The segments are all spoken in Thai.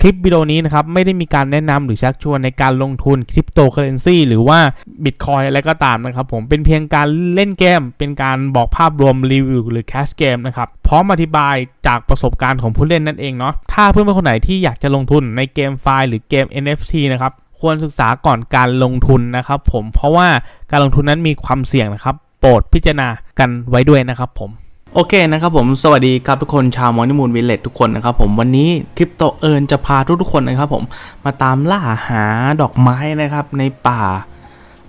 คลิปวิดีโอนี้นะครับไม่ได้มีการแนะนำหรือชักชวนในการลงทุนคริปโตเคอเรนซีหรือว่าบิตคอยอะไรก็ตามนะครับผมเป็นเพียงการเล่นเกม เป็นการบอกภาพรวมรีวิวหรือแคสเกมนะครับพร้อมอธิบายจากประสบการณ์ของผู้เล่นนั่นเองเนาะถ้าเพื่อนๆคนไหนที่อยากจะลงทุนในเกมไฟล์หรือเกม NFT นะครับควรศึกษาก่อนการลงทุนนะครับผมเพราะว่าการลงทุนนั้นมีความเสี่ยงนะครับ โปรดพิจารณากันไว้ด้วยนะครับผม โอเคนะครับผมสวัสดีครับทุกคนชาวมอนิมูลวิลเลจทุกคนนะครับผมวันนี้คริปโตเอิญจะพาทุกๆคนนะครับผมมาตามล่าหาดอกไม้นะครับในป่า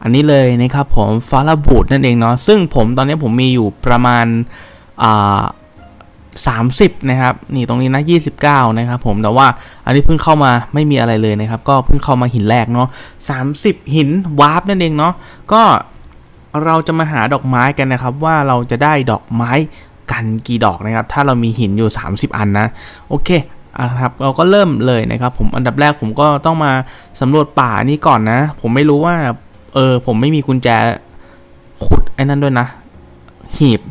อันนี้เลยนะครับผมฟาราบูดนั่นเองเนาะซึ่งผมตอนนี้ผมมีอยู่ประมาณอ่าสามสิบนะครับนี่ตรงนี้นะยี่สิบเก้านะครับผมแต่ว่าอันนี้เพิ่งเข้ามาไม่มีอะไรเลยนะครับก็เพิ่งเข้ามาหินแรกเนาะสามสิบหินวาร์ปนั่นเองเนาะก็เราจะมาหาดอกไม้กันนะครับว่าเราจะได้ดอกไม้ กันกี่ดอกนะครับ ถ้าเรามีหินอยู่ 30 อันนะ โอเคอะครับเราก็เริ่มเลยนะครับผมอันดับแรกผมก็ต้องมาสำรวจป่านี้ก่อนนะ ผมไม่รู้ว่า เออ ผมไม่มีกุญแจขุดไอ้นั่นด้วยนะ หีบ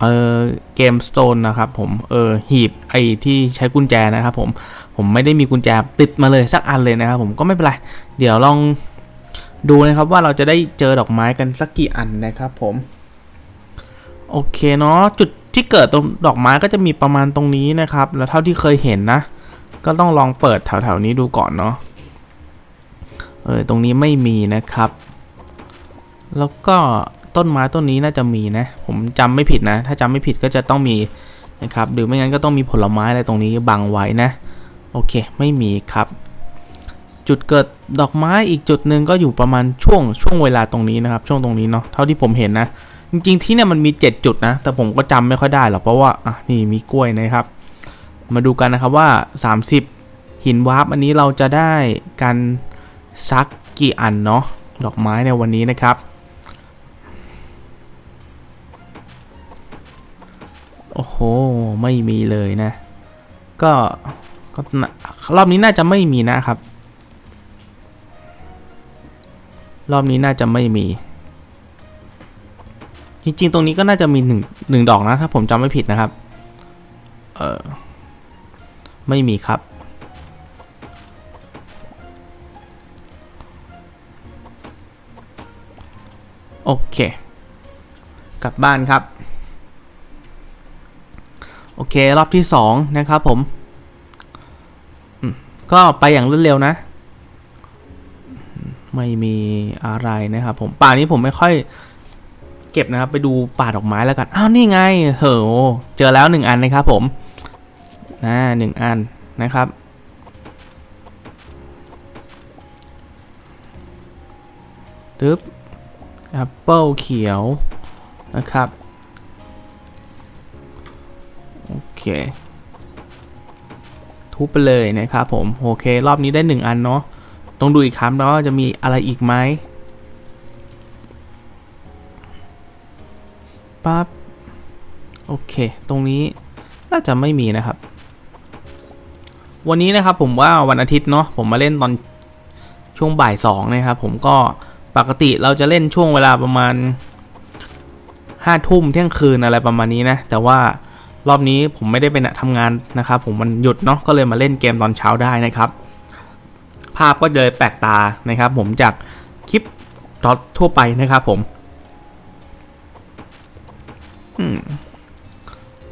เออเกมสโตนนะครับผมเออหีบไอ้ที่ใช้กุญแจนะครับผมผมไม่ได้มีกุญแจติดมาเลยสักอันเลยนะครับผมก็ไม่เป็นไร เดี๋ยวลองดูนะครับว่าเราจะได้เจอดอกไม้กันสักกี่อันนะครับผม โอเคเนาะจุดที่เกิดตรงดอกไม้ก็จะมีประมาณตรงนี้นะครับ แล้วเท่าที่เคยเห็นนะ ก็ต้องลองเปิดแถวๆนี้ดูก่อนเนาะเออตรงนี้ไม่มีนะครับ แล้วก็ต้นไม้ต้นนี้น่าจะมีนะ ผมจำไม่ผิดนะ ถ้าจำไม่ผิดก็จะต้องมีนะครับ หรือไม่งั้นก็ต้องมีผลไม้อะไรตรงนี้บังไว้นะ โอเค ไม่มีครับ จุดเกิดดอกไม้อีกจุดหนึ่งก็อยู่ประมาณช่วงช่วงเวลาตรงนี้นะครับ ช่วงตรงนี้เนาะ เท่าที่ผมเห็นนะ จริงๆที่เนี่ยมันมี 7 จุดนะ แต่ผมก็จำไม่ค่อยได้หรอกเพราะว่าอะนี่มีกล้วยนะครับ มาดูกันนะครับว่า 30 หินวาร์ปอันนี้เราจะได้กันซักกี่อันเนาะดอกไม้ในวันนี้นะครับ โอ้โห ไม่มีเลยนะ ก็ก็รอบนี้น่าจะไม่มีนะครับ รอบนี้น่าจะไม่มี จริงๆตรงนี้ก็น่าจะมีหนึ่งหนึ่งดอกนะ ถ้าผมจำไม่ผิดนะครับ เออไม่มีครับ โอเค กลับบ้านครับ โอเค รอบที่สองนะครับผมอืมก็ไปอย่างรวดเร็วนะ ไม่มีอะไรนะครับผม ป่านี้ผมไม่ค่อย เก็บนะครับ ไปดูป่าดอกไม้แล้วกัน อ้าวนี่ไงเหอเจอแล้วหนึ่งอันนะครับผมนะหนึ่งอันนะครับ ตึ๊บแอปเปิลเขียวนะครับ โอเค ทุบไปเลยนะครับผม โอเค รอบนี้ได้หนึ่งอันเนาะต้องดูอีกครั้งแล้วจะมีอะไรอีกไหม ปั๊บ โอเค ตรงนี้น่าจะไม่มีนะครับ วันนี้นะครับผมว่าวันอาทิตย์เนาะผมมาเล่นตอนช่วงบ่ายสองนะครับผมก็ปกติเราจะเล่นช่วงเวลาประมาณห้าทุ่มเที่ยงคืนอะไรประมาณนี้นะ แต่ว่ารอบนี้ผมไม่ได้เป็นทำงานนะครับผมมันหยุดเนาะก็เลยมาเล่นเกมตอนเช้าได้นะครับ ภาพก็เลยแปลกตานะครับ ผมจากคลิปทั่วไปนะครับผม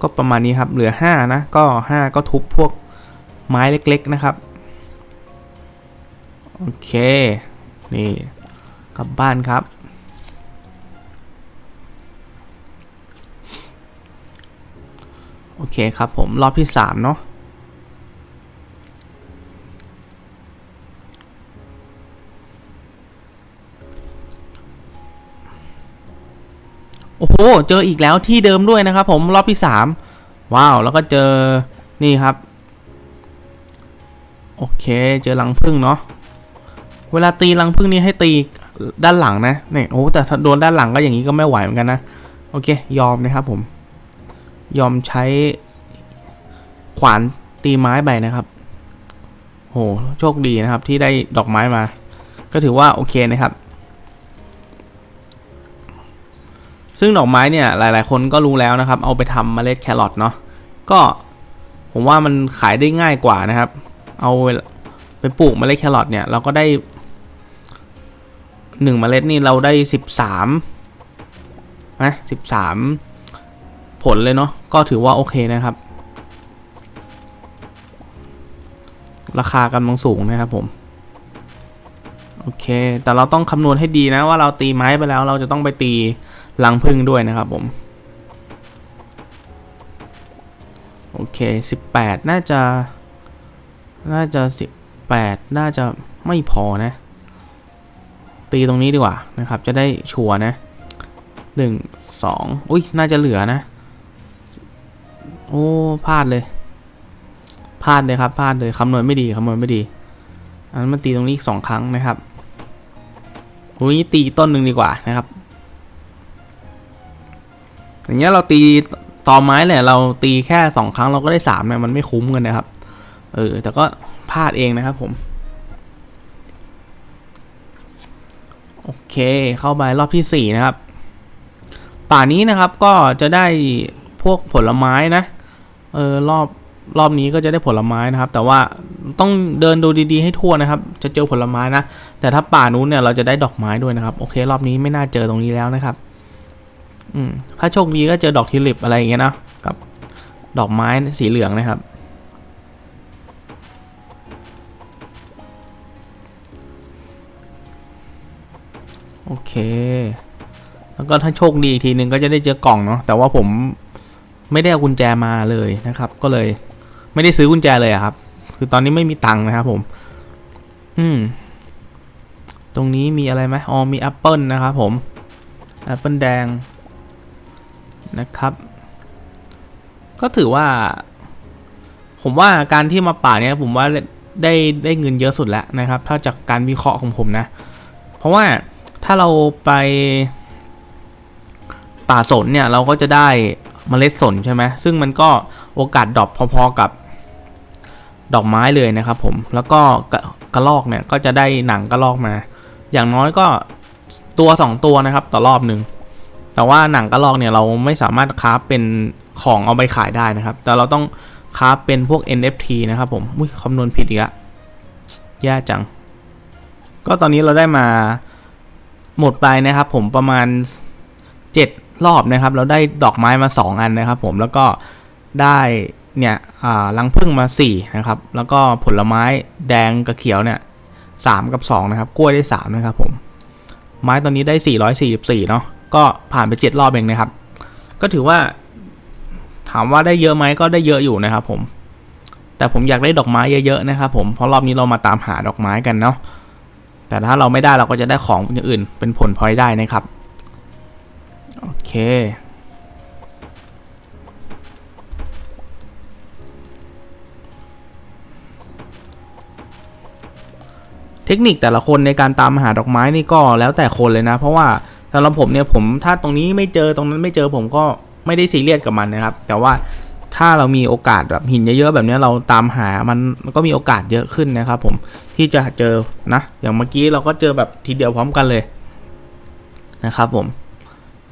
ก็ประมาณนี้ครับ เหลือ 5 นะ ก็ 5 ก็ทุบพวกไม้เล็กๆนะครับ โอเค นี่ กลับบ้านครับ โอเคครับผม รอบที่ 3 เนาะ โอ้โห เจออีกแล้วที่เดิมด้วยนะครับ ผมรอบที่สามว้าว แล้วก็เจอนี่ครับ โอเค เจอรังผึ้งเนาะ เวลาตีรังผึ้งนี่ให้ตีด้านหลังนะเนี่ยโอ้แต่โดนด้านหลังก็อย่างนี้ก็ไม่ไหวเหมือนกันนะ โอเค ยอมนะครับผม ยอมใช้ขวานตีไม้ไปนะครับ โห โชคดีนะครับที่ได้ดอกไม้มา ก็ถือว่าโอเคนะครับ ซึ่งดอกไม้เนี่ยหลาย ๆ คนก็รู้แล้วนะครับ เอาไปทำเมล็ดแครอทเนาะก็ผมว่ามันขายได้ง่ายกว่านะครับ เอาไปปลูกเมล็ดแครอทเนี่ยเราก็ได้หนึ่งเมล็ดนี่เราได้สิบสามนะสิบสามผลเลยเนาะก็ถือว่าโอเคนะครับ ราคากำลังสูงนะครับผมโอเค แต่เราต้องคำนวณให้ดีนะว่าเราตีไม้ไปแล้วเราจะต้องไปตี รังพึ่งด้วยนะครับผม โอเค 18 น่าจะ น่าจะ 18 น่าจะไม่พอนะ ตีตรงนี้ดีกว่านะครับ จะได้ชัวนะ 1 2 อุ้ย น่าจะเหลือนะ โอ้พลาดเลย พลาดเลยครับ พลาดเลยคำนวณไม่ดีคำนวณไม่ดี อันนั้นมันตีตรงนี้อีกสองครั้งนะครับอุ้ยตีต้นหนึ่งดีกว่านะครับ อย่างเงี้ยเราตีตอไม้เนี่ยเราตีแค่สองครั้งเราก็ได้สามเนี่ยมันไม่คุ้มกันนะครับ เออ แต่ก็พลาดเองนะครับผม โอเค เข้าไปรอบที่สี่นะครับ ป่านี้นะครับก็จะได้พวกผลไม้นะ เออรอบรอบนี้ก็จะได้ผลไม้นะครับ แต่ว่าต้องเดินดูดีๆให้ทั่วนะครับ จะเจอผลไม้นะ แต่ถ้าป่านู้นเนี่ยเราจะได้ดอกไม้ด้วยนะครับ โอเค รอบนี้ไม่น่าเจอตรงนี้แล้วนะครับ ถ้าโชคดีก็เจอดอกทิลิปอะไรอย่างเงี้ยนะกับดอกไม้สีเหลืองนะครับ โอเค แล้วก็ถ้าโชคดีอีกทีนึงก็จะได้เจอกล่องเนาะแต่ว่าผมไม่ได้เอากุญแจมาเลยนะครับ ก็เลย ไม่ได้ซื้อกุญแจเลยอะครับ คือตอนนี้ไม่มีตังค์นะครับผม อืม ตรงนี้มีอะไรไหมอ๋อมีแอปเปิลนะครับผมแอปเปิลแดง นะครับ ก็ถือว่า ผมว่าการที่มาป่าเนี้ยผมว่าได้ได้เงินเยอะสุดแล้วนะครับ ถ้าจากการวิเคราะห์ของผมนะ เพราะว่าถ้าเราไปป่าสนเนี่ยเราก็จะได้เมล็ดสนใช่ไหมซึ่งมันก็โอกาสดรอปพอๆกับดอกไม้เลยนะครับผม แล้วก็กระกระลอกเนี่ยก็จะได้หนังกระลอกมา อย่างน้อยก็ตัว 2 ตัวนะครับต่อรอบหนึ่ง แต่ว่าหนังกระลอกเนี่ยเราไม่สามารถคราเป็นของเอาไปขายได้นะครับ แต่เราต้องคราเป็นพวก NFT นะครับผมอุ้ยคำนวณผิดอีกอะแย่จัง ก็ตอนนี้เราได้มาหมดไปนะครับผมประมาณ 7 รอบนะครับ เราได้ดอกไม้มา 2 อันนะครับผมแล้วก็ได้เนี่ยรังพึ่งมา4นะครับแล้วก็ผลไม้แดงกับเขียวเนี่ย3กับ2นะครับกล้วยได้3นะครับผมไม้ตอนนี้ได้ 444เนาะ ก็ผ่านไป 7 รอบเองนะครับ ก็ถือว่าถามว่าได้เยอะไหมก็ได้เยอะอยู่นะครับ ผม แต่ผมอยากได้ดอกไม้เยอะๆนะครับ ผมเพราะรอบนี้เรามาตามหาดอกไม้กันเนาะแต่ถ้าเราไม่ได้เราก็จะได้ของอย่างอื่น เป็นผลพลอยได้นะครับโอเคเทคนิคแต่ละคนในการตามหาดอกไม้นี่ก็แล้วแต่คนเลยนะ เพราะว่า สำหรับผมเนี่ยผมถ้าตรงนี้ไม่เจอตรงนั้นไม่เจอผมก็ไม่ได้ซีเรียสกับมันนะครับ แต่ว่าถ้าเรามีโอกาสแบบหินเยอะๆแบบนี้เราตามหามันมันก็มีโอกาสเยอะขึ้นนะครับ ผมที่จะเจอนะ อย่างเมื่อกี้เราก็เจอแบบทีเดียวพร้อมกันเลยนะครับผม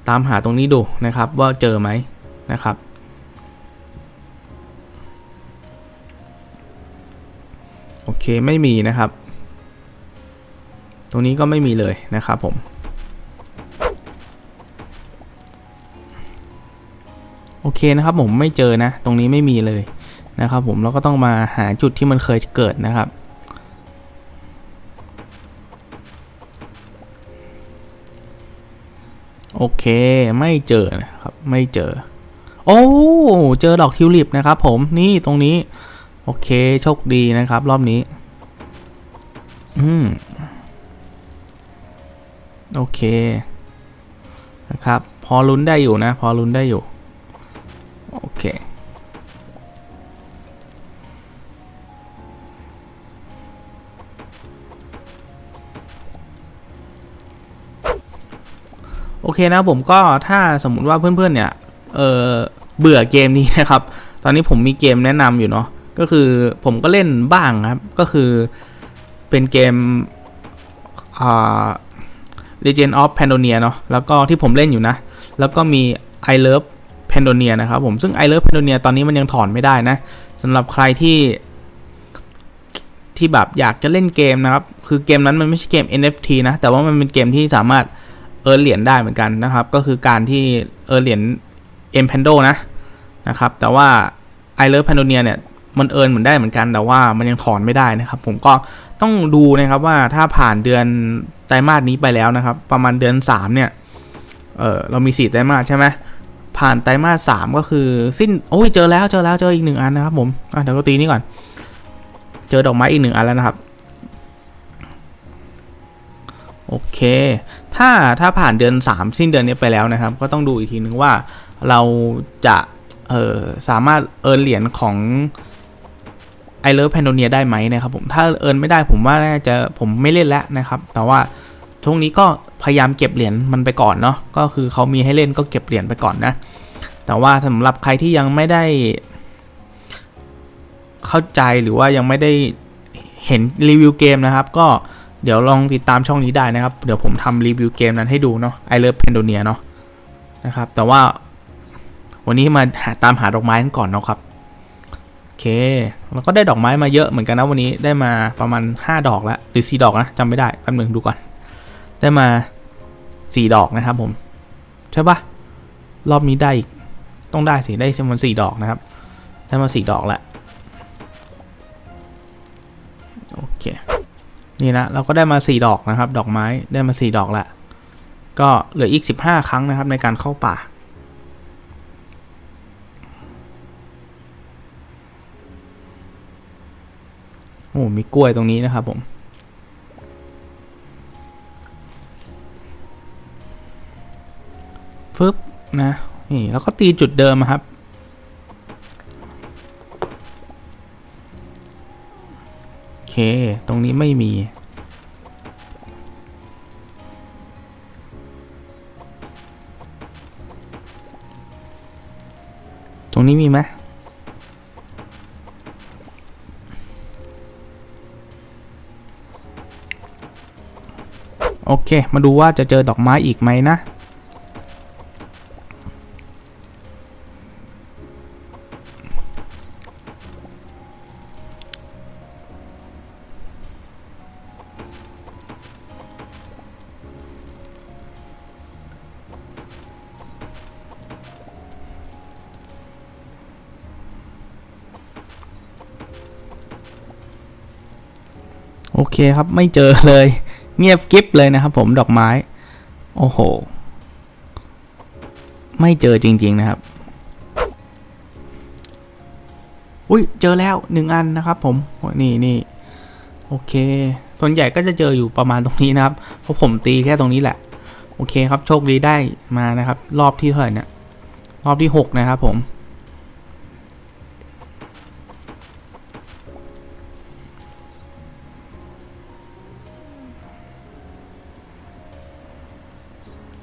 ตามหาตรงนี้ดูนะครับ ว่าเจอไหมนะครับ โอเคไม่มีนะครับ ตรงนี้ก็ไม่มีเลยนะครับผม โอเคนะครับผมไม่เจอนะ ตรงนี้ไม่มีเลยนะครับผมเราก็ต้องมาหาจุดที่มันเคยเกิดนะครับ โอเคไม่เจอนะครับ ไม่เจอ โอ้เจอดอกทิวลิปนะครับ ผมนี่ตรงนี้ โอเคโชคดีนะครับ รอบนี้ อืมโอเคนะครับ พอลุ้นได้อยู่นะ พอลุ้นได้อยู่ เคนะผมก็ถ้าสมมติว่าเพื่อนๆเนี่ยเออเบื่อเกมนี้นะครับ ตอนนี้ผมมีเกมแนะนำอยู่เนาะก็คือผมก็เล่นบ้างครับ ก็คือเป็นเกมอ่า Legend of Pandonia เนาะแล้วก็ที่ผมเล่นอยู่นะ แล้วก็มี I Love Pandonia นะครับผมซึ่ง I Love Pandonia ตอนนี้มันยังถอนไม่ได้นะสำหรับใครที่ ที่แบบอยากจะเล่นเกมนะครับ คือเกมนั้นมันไม่ใช่เกม NFT นะ แต่ว่ามันเป็นเกมที่สามารถ เออเหรียญได้เหมือนกันนะครับ ก็คือการที่เออเหรียญ M Pando นโดนะนะครับ แต่ว่า I Love Pandonia เนี่ยมันเอินเหมือนได้เหมือนกันแต่ว่ามันยังถอนไม่ได้นะครับ ผมก็ต้องดูนะครับว่าถ้าผ่านเดือนไตรมาสนี้ไปแล้วนะครับ ประมาณเดือน 3 เนี่ยเออเรามี 4 ไตรมาสใช่ไหมผ่านไตรมาสสามก็คือสิ้นโอ้ยเจอแล้วเจอแล้วเจออีกหนึ่งอันนะครับผมอะเดี๋ยวก็ตีนี่ก่อน เจอดอกไม้อีกหนึ่งอันแล้วนะครับ โอเค ถ้าถ้าผ่านเดือน 3 สิ้นเดือนนี้ไปแล้วนะครับ ก็ต้องดูอีกทีนึงว่าเราจะเออสามารถเอินเหรียญของไอเลอร์แพนโดเนียได้ไหมนะครับผมถ้าเอินไม่ได้ผมว่าน่าจะผมไม่เล่นแล้วนะครับ แต่ว่าช่วงนี้ก็พยายามเก็บเหรียญมันไปก่อนเนาะก็คือเขามีให้เล่นก็เก็บเหรียญไปก่อนนะ แต่ว่าสำหรับใครที่ยังไม่ได้ เข้าใจหรือว่ายังไม่ได้เห็นรีวิวเกมนะครับ ก็ เดี๋ยวลองติดตามช่องนี้ได้นะครับ เดี๋ยวผมทำรีวิวเกมนั้นให้ดูเนาะ I Love Pandonia เนาะนะครับ แต่ว่าวันนี้มาหาตามหาดอกไม้กันก่อนเนาะครับโอเคเราก็ได้ดอกไม้มาเยอะเหมือนกันนะวันนี้ได้มาประมาณ 5 ดอกแล้วหรือ 4 ดอกนะจำไม่ได้แป๊บนึงดูก่อน ได้มา 4 ดอกนะครับผม ใช่ปะรอบนี้ได้อีกต้องได้สิได้จำนวน4ดอกนะครับ ได้มา 4 ดอกแล้ว นี่นะเราก็ได้มา 4 ดอกนะครับ ดอกไม้ได้มา 4 ดอกล้วก็เหลืออีก 15 ครั้งนะครับในการเข้าป่า โอ้มีกล้วยตรงนี้นะครับผมฟึบนะนี่แล้วก็ตีจุดเดิมครับ เค ตรงนี้ไม่มี ตรงนี้มีไหมโอเค มาดูว่าจะเจอดอกไม้อีกไหมนะ เคครับไม่เจอเลย เงียบกริบเลยนะครับผมดอกไม้ โอ้โห ไม่เจอจริง ๆนะครับ อุ้ยเจอแล้วหนึ่งอันนะครับ ผมนี่นี่โอเค ส่วนใหญ่ก็จะเจออยู่ประมาณตรงนี้นะครับ เพราะผมตีแค่ตรงนี้แหละ โอเคครับโชคดีได้มานะครับ รอบที่เท่าไหร่เนี่ยรอบที่หกนะครับผม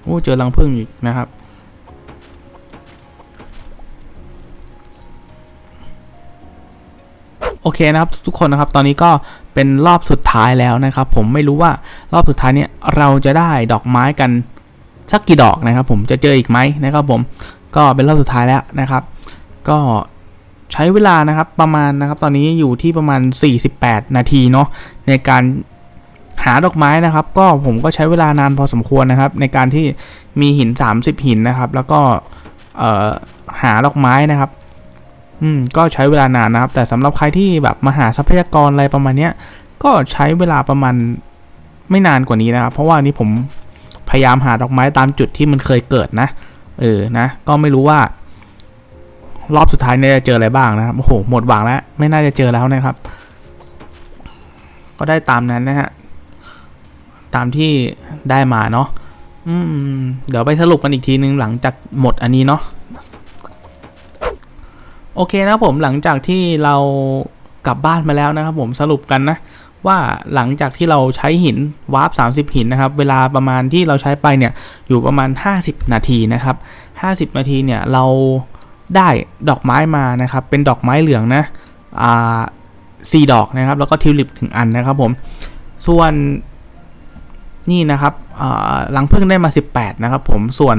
โอ้เจอรังผึ้งอีกนะครับ โอเคนะครับทุกคนนะครับตอนนี้ก็เป็นรอบสุดท้ายแล้วนะครับ ผมไม่รู้ว่ารอบสุดท้ายเนี้ยเราจะได้ดอกไม้กันสักกี่ดอกนะครับ ผมจะเจออีกไหมนะครับ ผมก็เป็นรอบสุดท้ายแล้วนะครับ ก็ใช้เวลานะครับประมาณนะครับ ตอนนี้อยู่ที่ประมาณ 48 นาทีเนาะในการ หาดอกไม้นะครับ ก็ผมก็ใช้เวลานานพอสมควรนะครับ ในการที่มีหิน 30 หินนะครับ แล้วก็หาดอกไม้นะครับอืมก็ใช้เวลานานนะครับ แต่สำหรับใครที่แบบมาหาทรัพยากรอะไรประมาณเนี้ยก็ใช้เวลาประมาณไม่นานกว่านี้นะครับ เพราะว่านี่ผมพยายามหาดอกไม้ตามจุดที่มันเคยเกิดนะ เออนะ ก็ไม่รู้ว่า รอบสุดท้ายเนี่ยจะเจออะไรบ้างนะครับโอ้โหหมดหวังแล้ว ไม่น่าจะเจอแล้วนะครับ ก็ได้ตามนั้นนะฮะ ตามที่ได้มาเนาะอืม เดี๋ยวไปสรุปกันอีกทีนึงหลังจากหมดอันนี้เนาะโอเคนะผมหลังจากที่เรากลับบ้านมาแล้วนะครับ ผมสรุปกันนะ ว่าหลังจากที่เราใช้หินวาร์ป30 หินนะครับ เวลาประมาณที่เราใช้ไปเนี่ยอยู่ประมาณ 50 นาทีนะครับ 50 นาทีเนี่ยเราได้ดอกไม้มานะครับ เป็นดอกไม้เหลืองนะอ่าสี่ดอกนะครับ แล้วก็ทิวลิปหนึ่งอันนะครับผมส่วน นี่นะครับอ่าลังพึ่งได้มา 18 นะครับผม ส่วน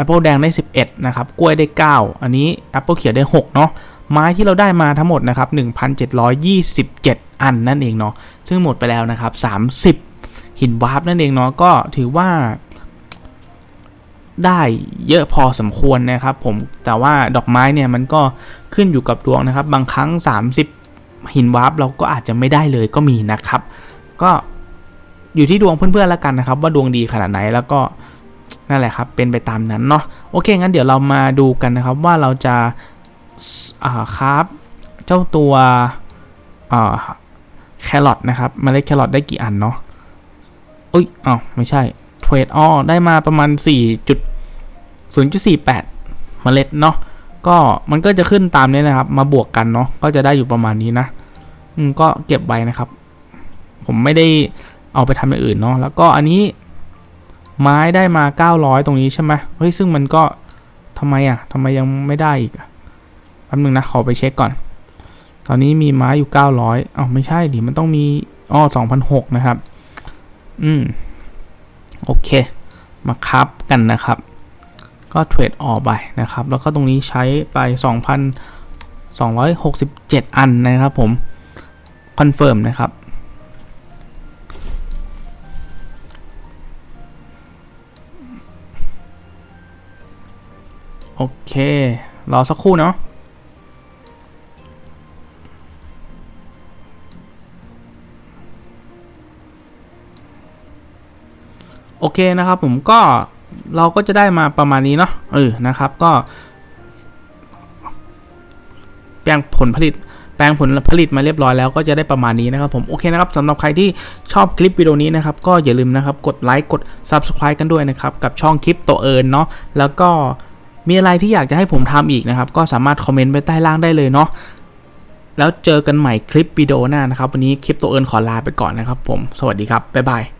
Apple แดงได้ 11 นะครับ กล้วยได้ 9 อันนี้ Apple เขียวได้ 6 เนาะ ไม้ที่เราได้มาทั้งหมดนะครับ 1,727 อันนั่นเองเนาะ ซึ่งหมดไปแล้วนะครับ 30 หินวาร์ปนั่นเองเนาะ ก็ถือว่าได้เยอะพอสมควรนะครับผม แต่ว่าดอกไม้เนี่ยมันก็ขึ้นอยู่กับดวงนะครับ บางครั้ง 30 หินวาร์ปเราก็อาจจะไม่ได้เลยก็มีนะครับ ก็ อยู่ที่ดวงเพื่อนๆแล้วกันนะครับ ว่าดวงดีขนาดไหนแล้วก็นั่นแหละครับเป็นไปตามนั้นเนาะโอเคงั้นเดี๋ยวเรามาดูกันนะครับว่าเราจะอ่าครับเจ้าตัวอ่าแครอทนะครับเมล็ดแครอทได้กี่อันเนาะอุ้ยอ้าวไม่ใช่เทรดอ้อได้มาประมาณ4จุด0.48 เมล็ดเนาะก็มันก็จะขึ้นตามนี้นะครับ มาบวกกันเนาะก็จะได้อยู่ประมาณนี้นะอืมก็เก็บไว้นะครับ ผมไม่ได้ เอาไปทำอย่างอื่นเนาะแล้วก็อันนี้ไม้ได้มา 900 ตรงนี้ใช่ไหมเฮ้ยซึ่งมันก็ทำไมอะทำไมยังไม่ได้อีกอะแป๊บนึงนะขอไปเช็คก่อน ตอนนี้มีไม้อยู่ 900อ้าวไม่ใช่ดิมันต้องมีอ้อ2,006นะครับ อืม โอเค มาคับกันนะครับ ก็เทรดออกไปนะครับ แล้วก็ตรงนี้ใช้ไป2,267 อันนะครับผม คอนเฟิร์มนะครับ โอเค รอสักครู่เนาะโอเคนะครับผมก็เราก็จะได้มาประมาณนี้เนาะเออนะครับก็ แปลงผลผลิต แปลงผลผลิตมาเรียบร้อยแล้วก็จะได้ประมาณนี้นะครับผมโอเคนะครับสำหรับใครที่ชอบคลิปวิดีโอนี้นะครับ ก็อย่าลืมนะครับกดไลค์กด Subscribe กันด้วยนะครับ กับช่องคลิปโตเอิญเนาะแล้วก็ มีอะไรที่อยากจะให้ผมทำอีกนะครับ ก็สามารถคอมเมนต์ไว้ใต้ล่างได้เลยเนาะแล้วเจอกันใหม่คลิปวิดีโอหน้านะครับ วันนี้คลิปตัวเอิญขอลาไปก่อนนะครับผม สวัสดีครับ บ๊ายบาย